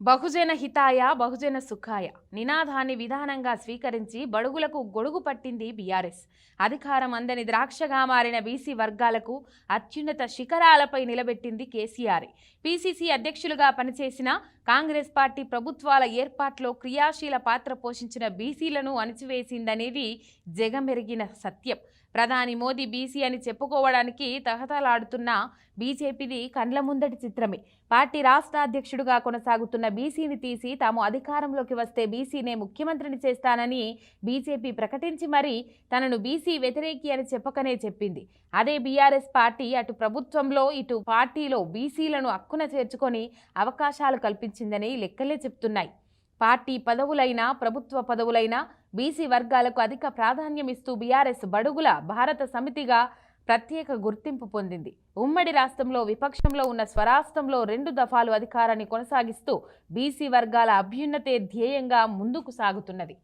బహుజన హితాయ బహుజన సుఖాయ. నినాదాన్ని విధానంగా స్వీకరించి బడుగులకు గొడుగు పట్టింది బీఆర్ఎస్. అధికారం అందని ద్రాక్షగా మారిన బీసీ వర్గాలకు అత్యున్నత శిఖరాలపై నిలబెట్టింది కేసీఆర్. పీసీసీ అధ్యక్షులుగా పనిచేసిన కాంగ్రెస్ పార్టీ ప్రభుత్వాల ఏర్పాట్లో క్రియాశీల పాత్ర పోషించిన బీసీలను అణిచివేసిందనేది జగమెరిగిన సత్యం. ప్రధాని మోదీ బీసీ అని చెప్పుకోవడానికి తహతలాడుతున్న బీజేపీది కండ్ల ముందటి చిత్రమే. పార్టీ రాష్ట్ర అధ్యక్షుడిగా కొనసాగుతున్న బీసీని తీసి తాము అధికారంలోకి వస్తే బీసీనే ముఖ్యమంత్రిని చేస్తానని బీజేపీ ప్రకటించి మరీ తనను బీసీ వ్యతిరేకి అని చెప్పకనే చెప్పింది. అదే బీఆర్ఎస్ పార్టీ అటు ప్రభుత్వంలో ఇటు పార్టీలో బీసీలను అక్కున చేర్చుకొని అవకాశాలు కల్పించిందని లెక్కలే చెప్తున్నాయి. పార్టీ పదవులైనా ప్రభుత్వ పదవులైనా బీసీ వర్గాలకు అధిక ప్రాధాన్యం ఇస్తూ బీఆర్ఎస్ బడుగుల భారత సమితిగా ప్రత్యేక గుర్తింపు పొందింది. ఉమ్మడి రాష్ట్రంలో విపక్షంలో ఉన్న స్వరాష్ట్రంలో రెండు దఫాలు అధికారాన్ని కొనసాగిస్తూ బీసీ వర్గాల అభ్యున్నతే ధ్యేయంగా ముందుకు సాగుతున్నది.